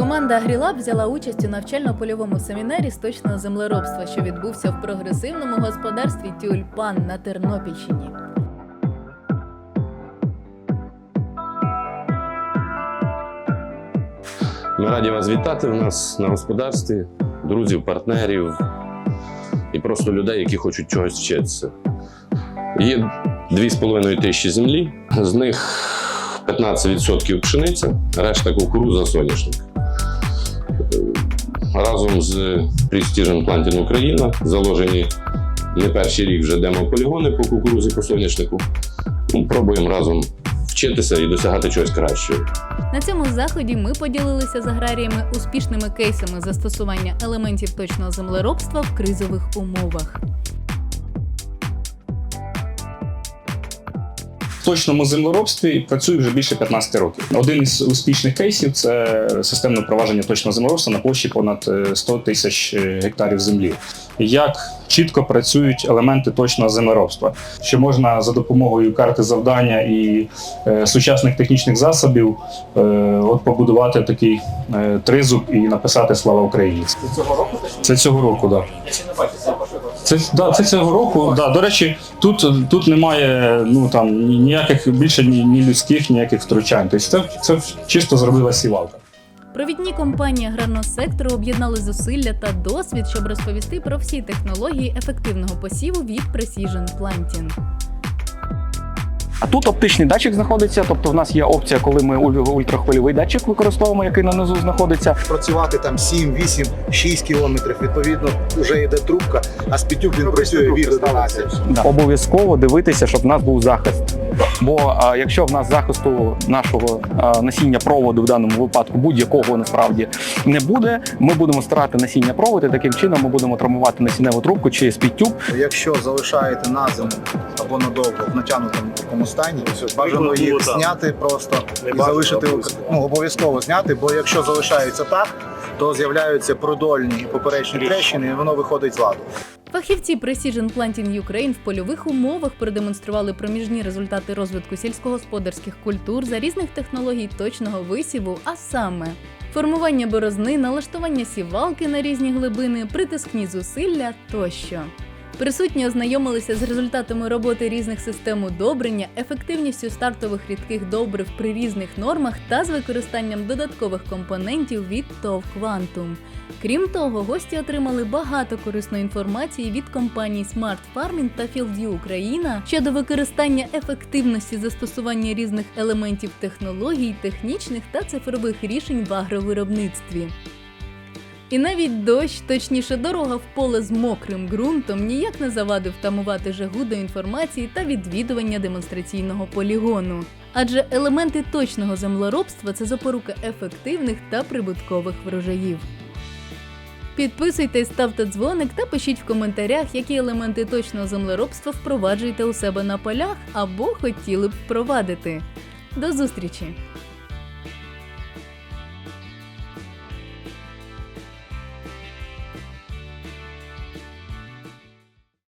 Команда Агрілаб взяла участь у навчально-польовому семінарі з точного землеробства, що відбувся в прогресивному господарстві Тюльпан на Тернопільщині. Ми раді вас вітати у нас на господарстві, друзів, партнерів і просто людей, які хочуть чогось вчитися. Є 2,5 тисячі землі, з них 15% пшениця, решта кукуруза, соняшник. Разом з Prestige Planting Україна заложені не перший рік вже демо-полігони по кукурузі, по соняшнику. Ну, пробуємо разом вчитися і досягати чогось кращого. На цьому заході ми поділилися з аграріями успішними кейсами застосування елементів точного землеробства в кризових умовах. Точному землеробстві працюю вже більше 15 років. Один із успішних кейсів це системне впровадження точного землеробства на площі понад е, 100 тисяч е, гектарів землі. Як чітко працюють елементи точного землеробства, що можна за допомогою карти завдання і е, сучасних технічних засобів е, от побудувати такий е, тризуб і написати Слава Україні. Цього року Це цього року, так. Да. Це, да, це цього року. Да. До речі, тут, тут немає ну, там, ніяких більше ні, ні людських, ніяких втручань. Тобто це, це чисто зробила сівалка. Провідні компанії аграрного сектору об'єднали зусилля та досвід, щоб розповісти про всі технології ефективного посіву від Precision Planting. А тут оптичний датчик знаходиться, тобто в нас є опція, коли ми ультрахвильовий датчик використовуємо, який на низу знаходиться. працювати там 7, 8, 6 кілометрів. Відповідно, вже йде трубка, а з п'ятюк він працює від 11. Да. Обов'язково дивитися, щоб в нас був захист. Бо а, якщо в нас захисту нашого а, насіння проводу в даному випадку будь-якого насправді не буде, ми будемо старати насіння проводи. Таким чином ми будемо травмувати насінневу трубку чи спідтюб. Якщо залишаєте на зиму або надовго в натягнутому такому стані, бажано їх зняти просто і залишити ну, обов'язково зняти, бо якщо залишається так, то з'являються продольні і поперечні трещини, і воно виходить з ладу. Фахівці Precision Planting Ukraine в польових умовах продемонстрували проміжні результати розвитку сільськогосподарських культур за різних технологій точного висіву, а саме формування борозни, налаштування сівалки на різні глибини, притискні зусилля тощо. Присутні ознайомилися з результатами роботи різних систем удобрення, ефективністю стартових рідких добрив при різних нормах та з використанням додаткових компонентів від ТОВ Quantum. Крім того, гості отримали багато корисної інформації від компаній Smart Farming та FieldView Україна щодо використання ефективності застосування різних елементів технологій, технічних та цифрових рішень в агровиробництві. І навіть дощ, точніше, дорога в поле з мокрим ґрунтом ніяк не завадив тамувати жагу до інформації та відвідування демонстраційного полігону. Адже елементи точного землеробства це запорука ефективних та прибуткових врожаїв. Підписуйтесь, ставте дзвоник та пишіть в коментарях, які елементи точного землеробства впроваджуєте у себе на полях або хотіли б впровадити. До зустрічі!